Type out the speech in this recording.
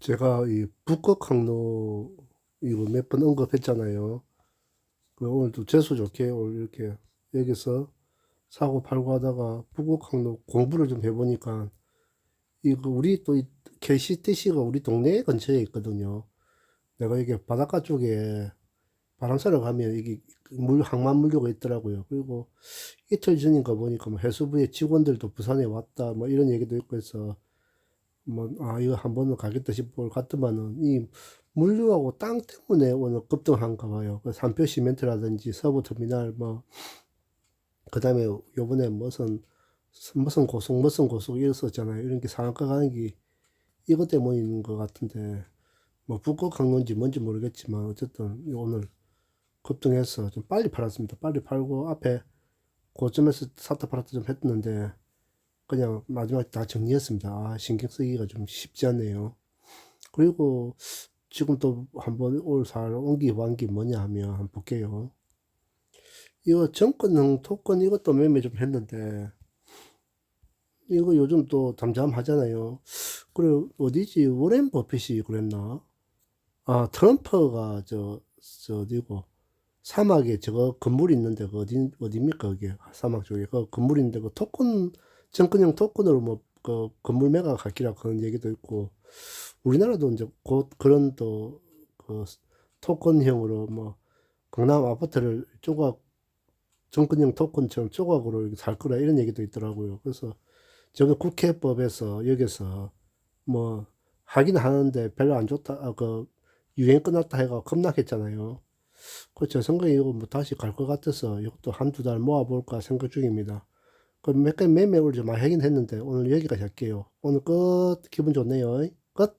제가 이 북극 항로 이거 몇 번 언급했잖아요. 그 오늘도 재수 좋게 오늘 이렇게 여기서 사고 팔고 하다가 북극 항로 공부를 좀 해보니까 이거 우리 또 KCTC가 우리 동네 근처에 있거든요. 내가 이게 바닷가 쪽에 바람사러 가면 이게 물 항만 물류가 있더라고요. 그리고 이틀 전인가 보니까 뭐 해수부의 직원들도 부산에 왔다 뭐 이런 얘기도 있고 해서 뭐, 아, 이거 한 번은 가겠다 싶을 것 같더만은, 이 물류하고 땅 때문에 오늘 급등한가 봐요. 그 산표 시멘트라든지 서부 터미널, 뭐, 그 다음에 요번에 무슨, 무슨 고속, 무슨 고속 이랬었잖아요. 이런 게 상한가 가는 게 이것 때문인 것 같은데, 뭐, 북극 항로인지 뭔지 모르겠지만, 어쨌든 오늘 급등해서 좀 빨리 팔았습니다. 빨리 팔고, 앞에 고점에서 사타 팔았다 좀 했는데, 그냥 마지막에 다 정리했습니다. 아, 신경 쓰기가 좀 쉽지 않네요. 그리고 지금 또 한번 올살 옹기 완기 뭐냐 하면 한번 볼게요. 이거 정권형 토건 이것도 매매 좀 했는데 이거 요즘 또 잠잠 하잖아요. 그리고 어디지 워렌 버핏이 그랬나? 아 트럼프가 저, 저 어디고 사막에 저거 건물 있는데 그 어디 어디입니까 그게 사막 쪽에 그 건물 있는데 그 토건 정권형 토건으로 뭐 그 건물 매각 할기라 그런 얘기도 있고 우리나라도 이제 곧 그런 또 그 토건형으로 뭐 강남 아파트를 조각 정권형 토건처럼 조각으로 살 거라 이런 얘기도 있더라고요. 그래서 저거 국회법에서 여기서 뭐 하긴 하는데 별로 안 좋다 아, 그 유행 끝났다 해가 겁나겠잖아요. 그제 생각에 이거 뭐 다시 갈 것 같아서 이것도 한두 달 모아볼까 생각 중입니다. 그몇 개 매매를 좀 하긴 했는데 오늘 여기까지 할게요. 오늘 끝. 기분 좋네요. 끝.